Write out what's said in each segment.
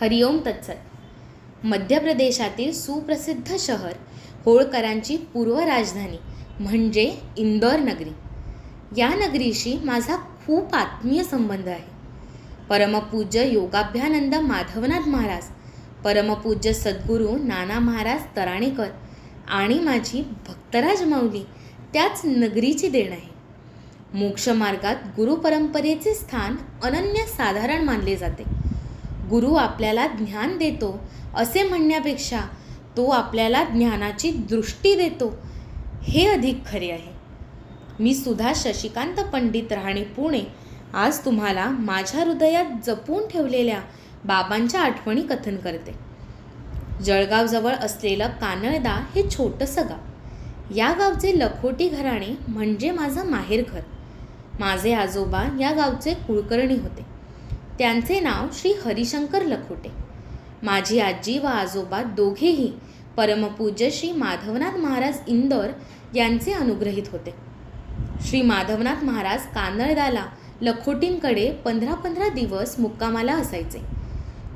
हरिओम तत्सत. मध्य प्रदेशातील सुप्रसिद्ध शहर होळकरांची पूर्व राजधानी म्हणजे इंदोर नगरी. या नगरीशी माझा खूप आत्मीय संबंध आहे. परमपूज्य योगाभ्यानंद माधवनाथ महाराज परमपूज्य सद्गुरू नाना महाराज तराणेकर आणि माझी भक्तराज माऊली त्याच नगरीची देण आहे. मोक्षमार्गात गुरुपरंपरेचे स्थान अनन्यसाधारण मानले जाते. गुरु आपल्याला ज्ञान देतो असे म्हणण्यापेक्षा तो आपल्याला ज्ञानाची दृष्टी देतो. हे अधिक खरे आहे. मी सुधा शशिकांत पंडित राहणे पुणे. आज तुम्हाला माझ्या हृदयात जपून ठेवलेल्या बाबांच्या आठवणी कथन करते. जळगावजवळ असलेलं कानळदा हे छोटंसं गाव. या गावचे लखोटी घराणे म्हणजे माझं माहेरघर माझे आजोबा या गावचे कुलकर्णी होते. त्यांचे नाव श्री हरिशंकर लखोटे. माझी आजी व आजोबा दोघेही परमपूज्य श्री माधवनाथ महाराज इंदोर यांचे अनुग्रहित होते. श्री माधवनाथ महाराज कानळदाला लखोटींकडे पंधरा पंधरा दिवस मुक्कामाला असायचे.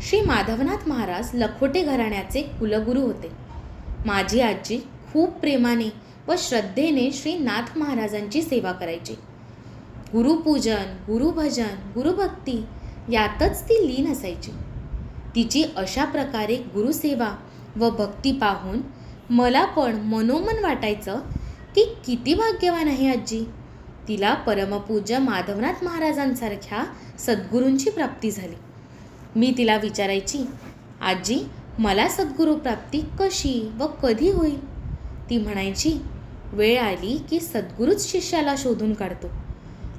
श्री माधवनाथ महाराज लखोटे घराण्याचे कुलगुरू होते. माझी आजी खूप प्रेमाने व श्रद्धेने श्री नाथ महाराजांची सेवा करायची. गुरुपूजन गुरुभजन गुरुभक्ती यातच ती लीन असायची. तिची अशा प्रकारे गुरुसेवा व भक्ती पाहून मला पण मनोमन वाटायचं की किती भाग्यवान आहे आजी. तिला परमपूज्य माधवनाथ महाराजांसारख्या सद्गुरूंची प्राप्ती झाली. मी तिला विचारायची आजी मला सद्गुरू प्राप्ती कशी व कधी होईल? ती म्हणायची वेळ आली की सद्गुरूच शिष्याला शोधून काढतो.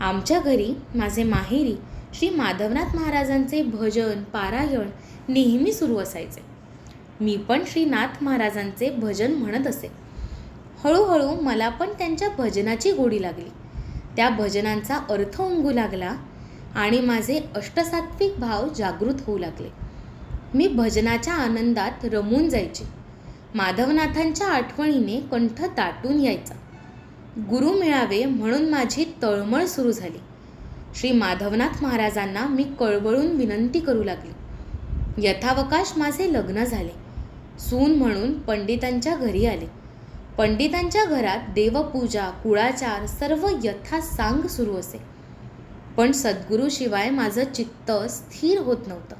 आमच्या घरी माझे माहेरी श्री माधवनाथ महाराजांचे भजन पारायण नेहमी सुरू असायचे. मी पण श्रीनाथ महाराजांचे भजन म्हणत असे. हळूहळू मला पण त्यांच्या भजनाची गोडी लागली. त्या भजनांचा अर्थ उमगू लागला आणि माझे अष्टसात्विक भाव जागृत होऊ लागले. मी भजनाच्या आनंदात रमून जायचे. माधवनाथांच्या आठवणीने कंठ दाटून यायचा. गुरु मिळावे म्हणून माझी तळमळ सुरू झाली. श्री माधवनाथ महाराजांना मी कळवळून विनंती करू लागली. यथावकाश माझे लग्न झाले. सून म्हणून पंडितांच्या घरी आले. पंडितांच्या घरात देवपूजा कुळाचार सर्व यथासांग सुरू असे. पण सद्गुरूशिवाय माझं चित्त स्थिर होत नव्हतं.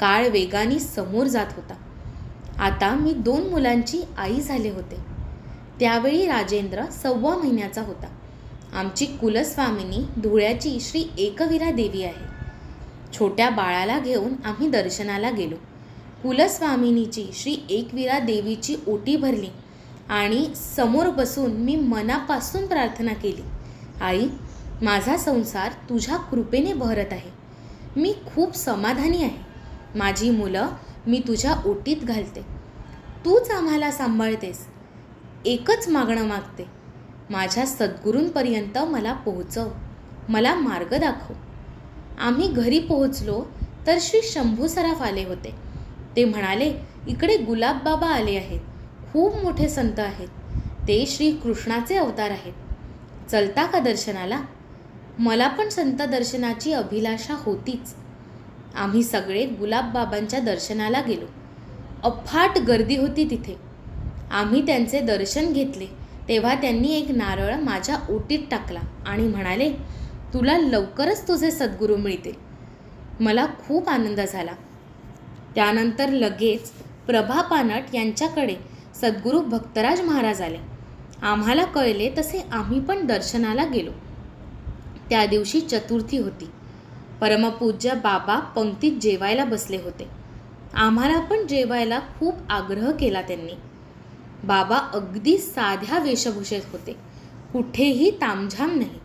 काळ वेगाने समोर जात होता. आता मी दोन मुलांची आई झाले होते. त्यावेळी राजेंद्र सव्वा महिन्याचा होता. आमची कुलस्वामिनी धुळ्याची श्री एकविरा देवी आहे. छोट्या बाळाला घेऊन आम्ही दर्शनाला गेलो. कुलस्वामिनीची श्री एकविरा देवीची ओटी भरली आणि समोर बसून मी मनापासून प्रार्थना केली आई माझा संसार तुझ्या कृपेने भरत आहे. मी खूप समाधानी आहे. माझी मुलं मी तुझ्या ओटीत घालते. तूच आम्हाला सांभाळतेस. एकच मागणं मागते. माझ्या सद्गुरूंपर्यंत मला पोहोचव. मला मार्ग दाखव. आम्ही घरी पोहोचलो तर श्री शंभू सराफ आले होते. ते म्हणाले इकडे गुलाबबाबा आले आहेत. खूप मोठे संत आहेत. ते श्री कृष्णाचे अवतार आहेत. चलता का दर्शनाला? मला पण संत दर्शनाची अभिलाषा होतीच. आम्ही सगळे गुलाबबाबांच्या दर्शनाला गेलो. अफाट गर्दी होती तिथे. आम्ही त्यांचे दर्शन घेतले. तेव्हा त्यांनी एक नारळ माझ्या ओटीत टाकला आणि म्हणाले तुला लवकरच तुझे सद्गुरू मिळतील. मला खूप आनंद झाला. त्यानंतर लगेच प्रभा पानट यांच्याकडे सद्गुरू भक्तराज महाराज आले. आम्हाला कळले तसे आम्ही पण दर्शनाला गेलो. त्या दिवशी चतुर्थी होती. परमपूज्य बाबा पंक्तीत जेवायला बसले होते. आम्हाला पण जेवायला खूप आग्रह केला त्यांनी. बाबा अगदी साध्या वेशभूषेत होते. कुठेही तामझाम नाही.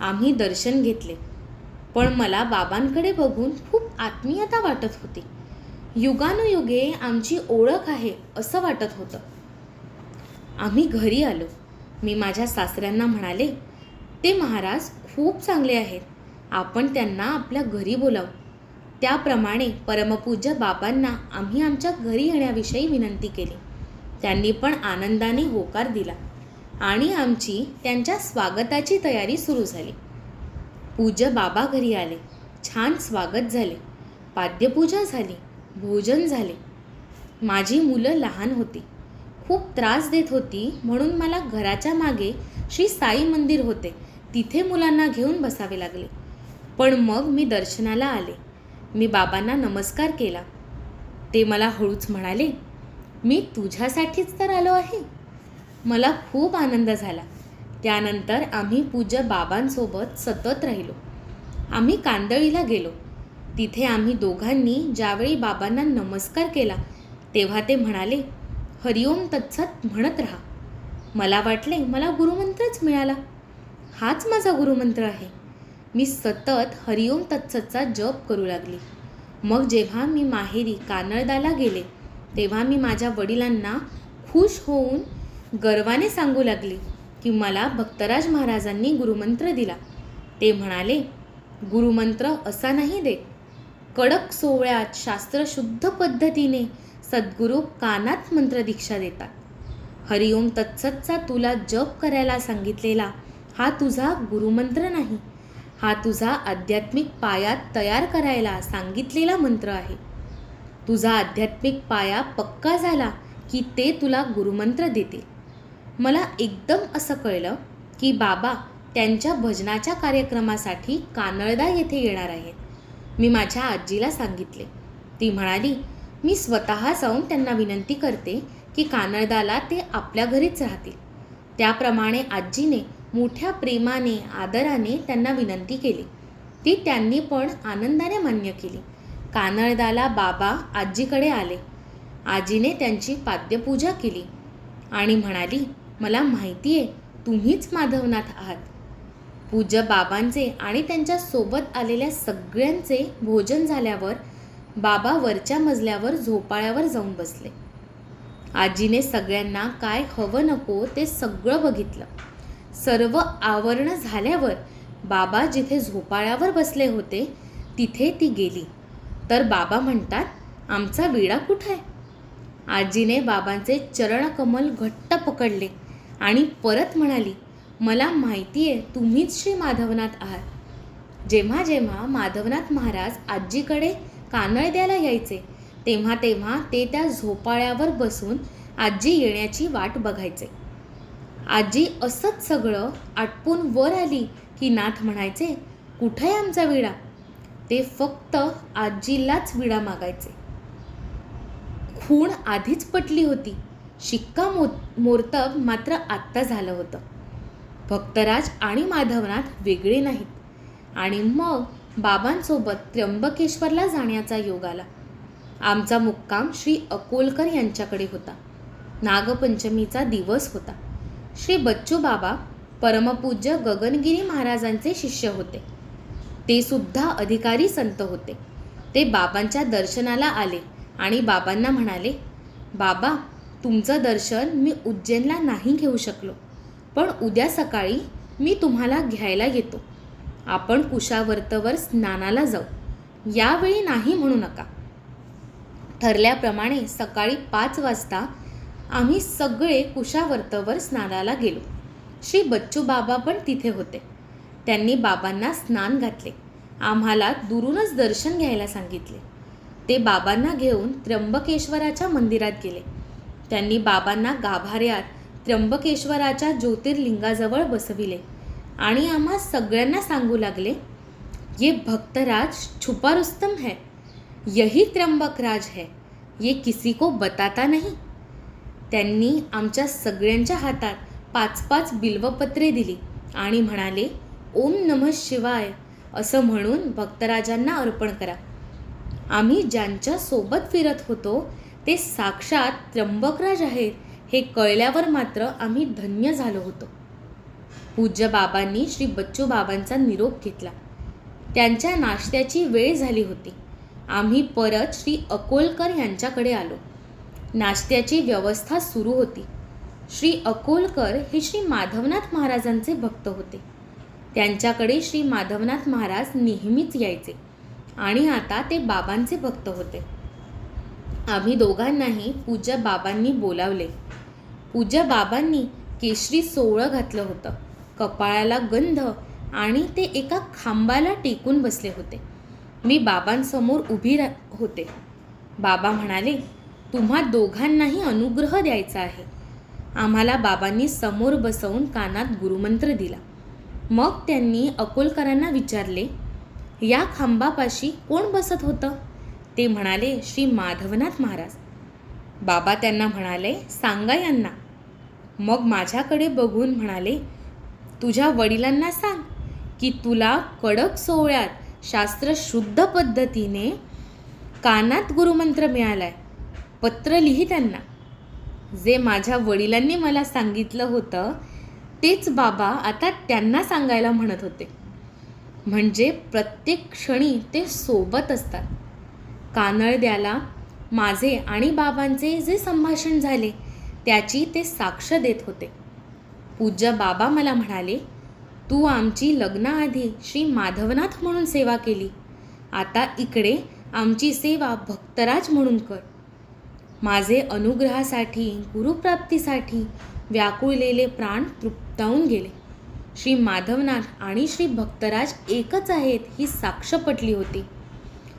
आम्ही दर्शन घेतले. पण मला बाबांकडे बघून खूप आत्मीयता वाटत होती. युगानुयुगे आमची ओळख आहे असं वाटत होतं. आम्ही घरी आलो. मी माझ्या सासऱ्यांना म्हणाले ते महाराज खूप चांगले आहेत. आपण त्यांना आपल्या घरी बोलावू. त्याप्रमाणे परमपूज्य बाबांना आम्ही आमच्या घरी येण्याविषयी विनंती केली. त्यांनी पण आनंदाने होकार दिला आणि आमची त्यांच्या स्वागताची तयारी सुरू झाली. पूज्य बाबा घरी आले. छान स्वागत झाले. पाद्यपूजा झाली. भोजन झाले. माझी मुलं लहान होती. खूप त्रास देत होती म्हणून मला घराच्या मागे श्री साई मंदिर होते. तिथे मुलांना घेऊन बसावे लागले. पण मग मी दर्शनाला आले. मी बाबांना नमस्कार केला. ते मला हळूच म्हणाले मी तुझ्यासाठीच तर आलो आहे. मला खूप आनंद झाला. त्यानंतर आम्ही पूज्य बाबांसोबत सतत राहिलो. आम्ही कांदळीला गेलो. तिथे आम्ही दोघांनी ज्यावेळी बाबांना नमस्कार केला तेव्हा ते म्हणाले हरिओम तत्सत म्हणत राहा. मला वाटले मला गुरुमंत्रच मिळाला. हाच माझा गुरुमंत्र आहे. मी सतत हरिओम तत्सतचा जप करू लागली. मग जेव्हा मी माहेरी कानळदाला गेले तेव्हा मी माझ्या वडिलांना खुश होऊन गर्वाने सांगू लागली की मला भक्तराज महाराजांनी गुरुमंत्र दिला. ते म्हणाले गुरुमंत्र असा नाही दे कडक सोहळ्यात शास्त्रशुद्ध पद्धतीने सद्गुरू कानात मंत्रदीक्षा देतात. हरिओम तत्सतचा तुला जप करायला सांगितलेला हा तुझा गुरुमंत्र नाही. हा तुझा आध्यात्मिक पायात तयार करायला सांगितलेला मंत्र आहे. तुझा आध्यात्मिक पाया पक्का झाला की ते तुला गुरुमंत्र देतील. मला एकदम असं कळलं की बाबा त्यांच्या भजनाच्या कार्यक्रमासाठी कानळदा येथे येणार आहेत. मी माझ्या आजीला सांगितले. ती म्हणाली मी स्वतः जाऊन त्यांना विनंती करते की कानळदाला ते आपल्या घरीच राहतील. त्याप्रमाणे आजीने मोठ्या प्रेमाने आदराने त्यांना विनंती केली. ती त्यांनी पण आनंदाने मान्य केली. कानळदाला बाबा आजीकडे आले. आजीने त्यांची पाद्यपूजा केली आणि म्हणाली मला माहिती आहे तुम्हीच माधवनाथ आहात. पूज्य बाबांचे आणि त्यांच्यासोबत आलेल्या सगळ्यांचे भोजन झाल्यावर बाबा वरच्या मजल्यावर झोपाळ्यावर जाऊन बसले. आजीने सगळ्यांना काय हवं नको ते सगळं बघितलं. सर्व आवरण झाल्यावर बाबा जिथे झोपाळ्यावर बसले होते तिथे ती गेली. तर बाबा म्हणतात आमचा विडा कुठं? आहे आजीने बाबांचे चरणकमल घट्ट पकडले आणि परत म्हणाली मला माहिती आहे तुम्हीच श्री माधवनाथ आहात. जेव्हा जेव्हा माधवनाथ महाराज आजीकडे कानळ द्यायला यायचे तेव्हा तेव्हा ते त्या झोपाळ्यावर बसून आजी येण्याची वाट बघायचे. आजी असंच सगळं आटपून वर आली की नाथ म्हणायचे कुठं आहे आमचा विडा? ते फक्त आजीलाच विडा मागायचे. खूण आधीच पटली होती. शिक्का मो मोर्तब मात्र आत्ता झालं होतं. भक्तराज आणि माधवनाथ वेगळे नाहीत. आणि मग बाबांसोबत त्र्यंबकेश्वरला जाण्याचा योग आला. आमचा मुक्काम श्री अकोलकर यांच्याकडे होता. नागपंचमीचा दिवस होता. श्री बच्चू बाबा परमपूज्य गगनगिरी महाराजांचे शिष्य होते. ते सुद्धा अधिकारी संत होते. ते बाबांच्या दर्शनाला आले आणि बाबांना म्हणाले बाबा तुमचं दर्शन मी उज्जैनला नाही घेऊ शकलो पण उद्या सकाळी मी तुम्हाला घ्यायला येतो. आपण कुशावर्तवर स्नानाला जाऊ. यावेळी नाही म्हणू नका. ठरल्याप्रमाणे सकाळी पाच वाजता आम्ही सगळे कुशावर्तवर स्नानाला गेलो. श्री बच्चू बाबा पण तिथे होते. त्यांनी बाबांना स्नान घातले. आम्हाला दुरूनच दर्शन घ्यायला सांगितले. ते बाबांना घेऊन त्र्यंबकेश्वराच्या मंदिरात गेले. त्यांनी बाबांना गाभाऱ्यात त्र्यंबकेश्वराच्या ज्योतिर्लिंगाजवळ बसविले आणि आम्हा सगळ्यांना सांगू लागले ये भक्तराज छुपा रुस्तम है यही त्र्यंबक राज है ये किसी को बताता नाही. त्यांनी आमच्या सगळ्यांच्या हातात पाच पाच बिल्वपत्रे दिली आणि म्हणाले ओम नमः शिवाय असं म्हणून भक्तराजांना अर्पण करा. आम्ही ज्यांच्या सोबत फिरत होतो ते साक्षात त्र्यंबकराज आहेत हे कळल्यावर मात्र आम्ही धन्य झालो होतो. पूज्य बाबांनी श्री बच्चू बाबांचा निरोप घेतला. त्यांच्या नाश्त्याची वेळ झाली होती. आम्ही परत श्री अकोलकर यांच्याकडे आलो. नाश्त्याची व्यवस्था सुरू होती. श्री अकोलकर हे श्री माधवनाथ महाराजांचे भक्त होते. त्यांच्याकडे श्री माधवनाथ महाराज नेहमीच यायचे. आणि आता ते बाबांचे भक्त होते. आम्ही दोघांनाही पूजा बाबांनी बोलावले. पूजा बाबांनी केशरी सोवळं घातलं होतं. कपाळाला गंध आणि ते एका खांबाला टेकून बसले होते. मी बाबांसमोर उभी रा होते. बाबा म्हणाले तुम्हा दोघांनाही अनुग्रह द्यायचा आहे. आम्हाला बाबांनी समोर बसवून कानात गुरुमंत्र दिला. मग त्यांनी अकोलकरांना विचारले या खांबापाशी कोण बसत होतं? ते म्हणाले श्री माधवनाथ महाराज. बाबा त्यांना म्हणाले सांगा यांना. मग माझ्याकडे बघून म्हणाले तुझ्या वडिलांना सांग की तुला कडक सोहळ्यात शास्त्रशुद्ध पद्धतीने कानात गुरुमंत्र मिळालाय. पत्र लिही त्यांना. जे माझ्या वडिलांनी मला सांगितलं होतं तेच बाबा आता त्यांना सांगायला म्हणत होते. म्हणजे प्रत्येक क्षणी ते सोबत असतात. कानडद्याला माझे आणि बाबांचे जे संभाषण झाले त्याची ते साक्ष देत होते. पूज्य बाबा मला म्हणाले तू आमची लग्नाआधी श्री माधवनाथ म्हणून सेवा केली. आता इकडे आमची सेवा भक्तराज म्हणून कर. माझे अनुग्रहासाठी गुरुप्राप्तीसाठी व्याकुळलेले प्राण तृप्तावून गेले. श्री माधवनाथ आणि श्री भक्तराज एकच आहेत ही साक्ष पटली होती.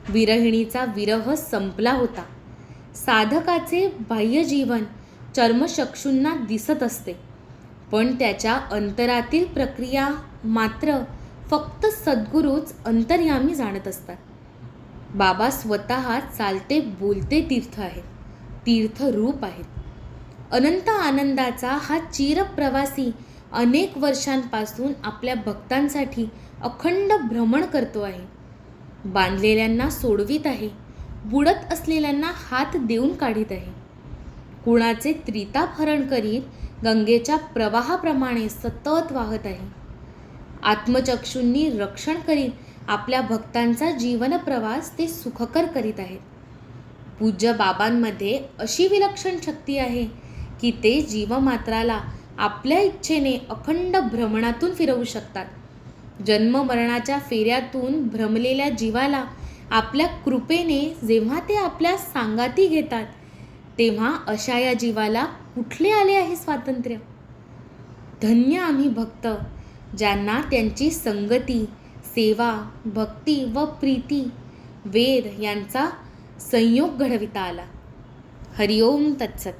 विरहिणीचा विरह संपला होता. साधकाचे बाह्य जीवन चर्मचक्षूंना दिसत असते. पण त्याच्या अंतरातील प्रक्रिया मात्र फक्त सद्गुरूच अंतर्यामी जाणत असतात. बाबा स्वतः चालते बोलते तीर्थ आहेत. तीर्थरूप आहेत. अनंत आनंदाचा हा चिरप्रवासी अनेक वर्षांपासून आपल्या भक्तांसाठी अखंड भ्रमण करतो आहे. बांधलेल्यांना सोडवित आहे. बुडत असलेल्यांना हात देऊन काढीत आहे. कुणाचे त्रिताप हरण करीत गंगेच्या प्रवाहाप्रमाणे सतत वाहत आहे. आत्मचक्षूंनी रक्षण करीत आपल्या भक्तांचा जीवनप्रवास ते सुखकर करीत आहेत. पूज्य बाबांमध्ये अशी विलक्षण शक्ती आहे की ते जीवमात्राला आपल्या इच्छेने अखंड भ्रमणातून फिरवू शकतात. जन्ममरणाच्या फेऱ्यातून भ्रमलेल्या जीवाला आपल्या कृपेने जेव्हा ते आपल्या सांगाती घेतात तेव्हा अशा या जीवाला कुठले आले आहे स्वातंत्र्य? धन्य आम्ही भक्त ज्यांना त्यांची संगती सेवा भक्ती व प्रीती वेद यांचा संयोग घडविता आला. हरिओम तत्सत.